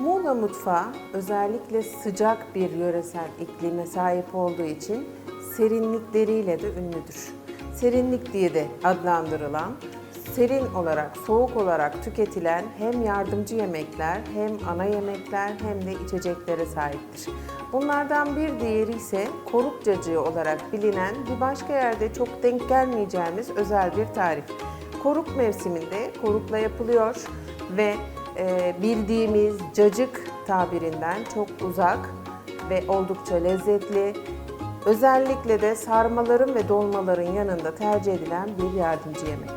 Muğla mutfağı özellikle sıcak bir yöresel iklime sahip olduğu için serinlikleriyle de ünlüdür. Serinlik diye de adlandırılan, serin olarak, soğuk olarak tüketilen hem yardımcı yemekler, hem ana yemekler hem de içeceklere sahiptir. Bunlardan bir diğeri ise koruk cacığı olarak bilinen bir başka yerde çok denk gelmeyeceğimiz özel bir tarif. Koruk mevsiminde korukla yapılıyor ve e, bildiğimiz cacık tabirinden çok uzak ve oldukça lezzetli. Özellikle de sarmaların ve dolmaların yanında tercih edilen bir yardımcı yemek.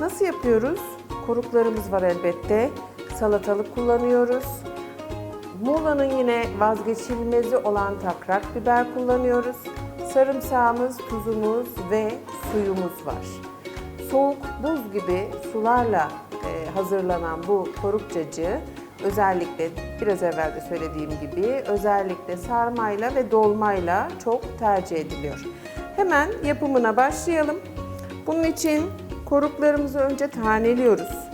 Nasıl yapıyoruz? Koruklarımız var elbette. Salatalık kullanıyoruz. Muğla'nın yine vazgeçilmezi olan takrak biber kullanıyoruz. Sarımsağımız, tuzumuz ve suyumuz var. Soğuk buz gibi sularla hazırlanan bu koruk cacığı özellikle biraz evvel de söylediğim gibi özellikle sarmayla ve dolmayla çok tercih ediliyor. Hemen yapımına başlayalım. Bunun için koruklarımızı önce taneliyoruz.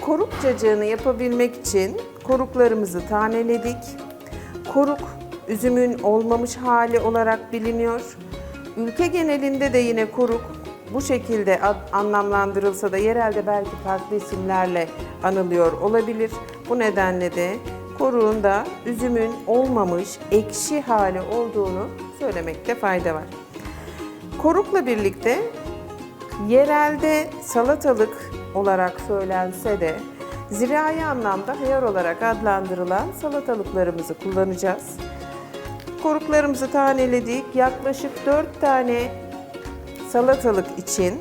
Koruk cacığını yapabilmek için koruklarımızı taneledik. Koruk üzümün olmamış hali olarak biliniyor. Ülke genelinde de yine koruk bu şekilde anlamlandırılsa da yerelde belki farklı isimlerle anılıyor olabilir. Bu nedenle de koruğun da üzümün olmamış ekşi hali olduğunu söylemekte fayda var. Korukla birlikte Yerelde salatalık olarak söylense de zirai anlamda hıyar olarak adlandırılan salatalıklarımızı kullanacağız. Koruklarımızı taneledik. Yaklaşık 4 tane salatalık için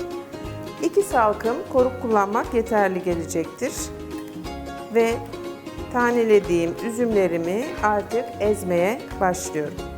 2 salkım koruk kullanmak yeterli gelecektir. Ve tanelediğim üzümlerimi artık ezmeye başlıyorum.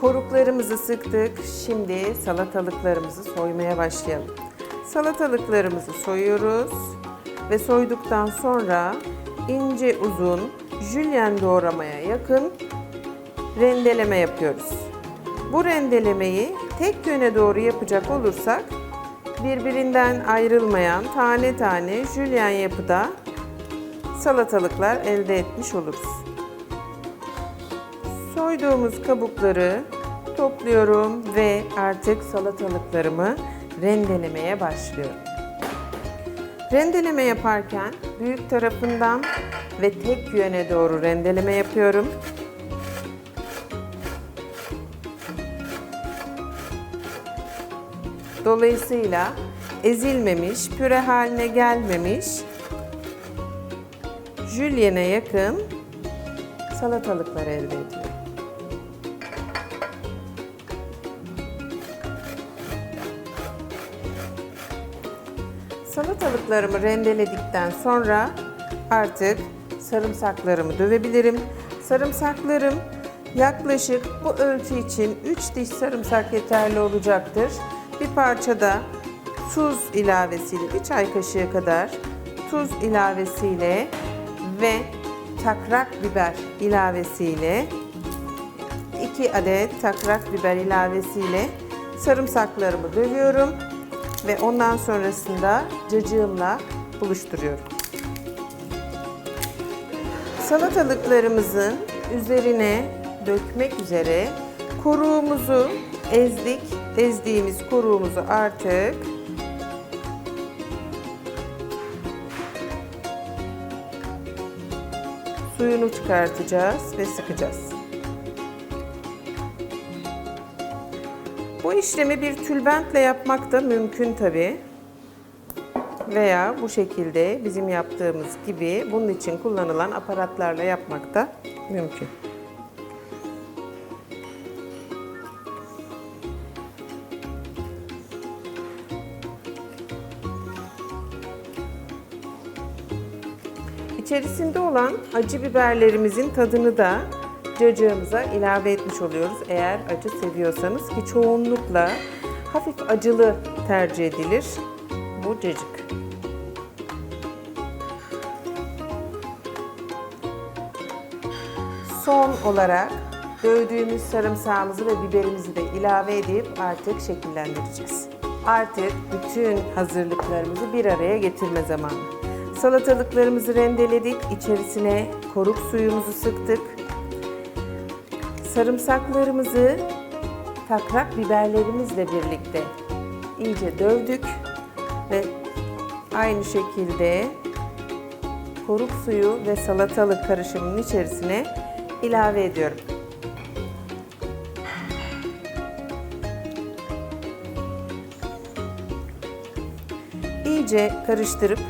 Koruklarımızı sıktık. Şimdi salatalıklarımızı soymaya başlayalım. Salatalıklarımızı soyuyoruz ve soyduktan sonra ince uzun jülyen doğramaya yakın rendeleme yapıyoruz. Bu rendelemeyi tek yöne doğru yapacak olursak birbirinden ayrılmayan tane tane jülyen yapıda salatalıklar elde etmiş oluruz. Soyduğumuz kabukları topluyorum ve artık salatalıklarımı rendelemeye başlıyorum. Rendeleme yaparken büyük tarafından ve tek yöne doğru rendeleme yapıyorum. Dolayısıyla ezilmemiş, püre haline gelmemiş, jülyene yakın salatalıklar elde ediyorum. Salatalıklarımı rendeledikten sonra artık sarımsaklarımı dövebilirim. Sarımsaklarım yaklaşık bu ölçü için 3 diş sarımsak yeterli olacaktır. Bir parça da tuz ilavesiyle bir çay kaşığı kadar tuz ilavesiyle ve takrak biber ilavesiyle 2 adet takrak biber ilavesiyle sarımsaklarımı dövüyorum ve ondan sonrasında cacığımla buluşturuyorum. Salatalıklarımızın üzerine dökmek üzere koruğumuzu ezdik. Ezdiğimiz koruğumuzu artık suyunu çıkartacağız ve sıkacağız. Bu işlemi bir tülbentle yapmak da mümkün tabi. Veya bu şekilde bizim yaptığımız gibi bunun için kullanılan aparatlarla yapmak da mümkün. İçerisinde olan acı biberlerimizin tadını da cacığımıza ilave etmiş oluyoruz. Eğer acı seviyorsanız ki çoğunlukla hafif acılı tercih edilir bu cacık. Son olarak dövdüğümüz sarımsağımızı ve biberimizi de ilave edip artık şekillendireceğiz. Artık bütün hazırlıklarımızı bir araya getirme zamanı. Salatalıklarımızı rendeledik, içerisine koruk suyumuzu sıktık. Sarımsaklarımızı takrak biberlerimizle birlikte iyice dövdük ve aynı şekilde koruk suyu ve salatalık karışımının içerisine ilave ediyorum. İyice karıştırıp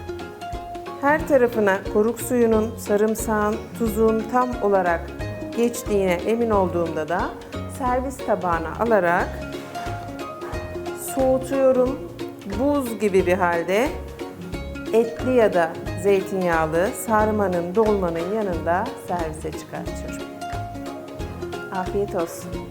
her tarafına koruk suyunun, sarımsağın, tuzun tam olarak geçtiğine emin olduğumda da servis tabağına alarak soğutuyorum. Buz gibi bir halde etli ya da zeytinyağlı sarmanın, dolmanın yanında servise çıkartıyorum. Afiyet olsun.